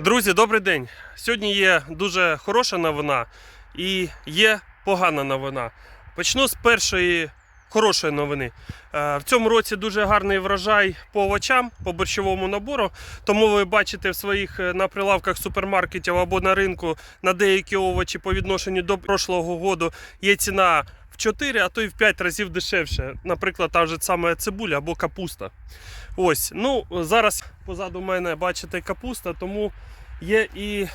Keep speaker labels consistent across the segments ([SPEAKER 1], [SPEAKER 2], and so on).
[SPEAKER 1] Друзі, добрий день. Сьогодні є дуже хороша новина і є погана новина. Почну з першої хорошої новини. Е, В цьому році дуже гарний врожай по овочам, по борщовому набору. Тому ви бачите в своїх е, на прилавках супермаркетів або на ринку на деякі овочі по відношенню до прошлого року є ціна 4, а то й в 5 разів дешевше. Наприклад, та ж саме цибуля або капуста. Ось, ну зараз позаду мене бачите капуста, тому є і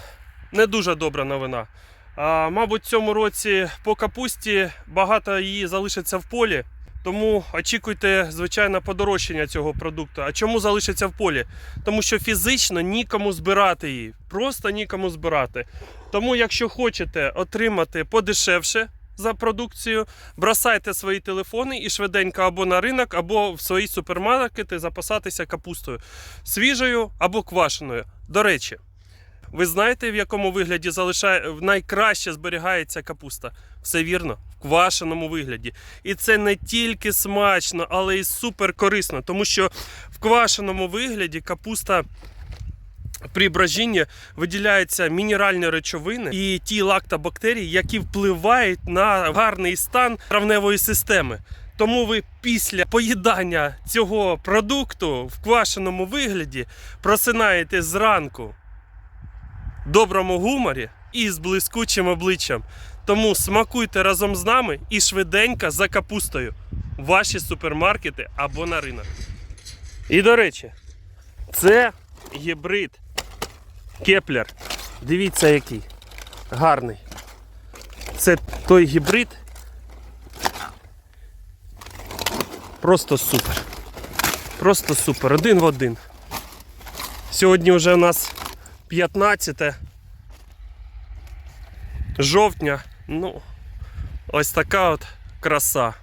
[SPEAKER 1] не дуже добра новина. А, мабуть, в цьому році по капусті багато її залишиться в полі. Тому очікуйте, звичайно, подорожчання цього продукту. А чому залишиться в полі? Тому що фізично нікому збирати її. Просто нікому збирати. Тому, якщо хочете отримати подешевше за продукцію, бросайте свої телефони і швиденько або на ринок, або в свої супермаркети запасатися капустою свіжою або квашеною. До речі, ви знаєте, в якому вигляді залишає найкраще зберігається капуста? Все вірно, в квашеному вигляді. І це не тільки смачно, але й супер корисно, тому що в квашеному вигляді капуста. При брожінні виділяються мінеральні речовини і ті лактобактерії, які впливають на гарний стан травневої системи. Тому ви після поїдання цього продукту в квашеному вигляді просинаєтесь зранку доброму гуморі і з блискучим обличчям. Тому смакуйте разом з нами і швиденько за капустою в ваші супермаркети або на ринок. І до речі, це гібрид Кеплер. Дивіться, який гарний. Це той гібрид. Просто супер. Просто супер. Один в один. Сьогодні вже у нас 15 жовтня. Ну, ось така от краса.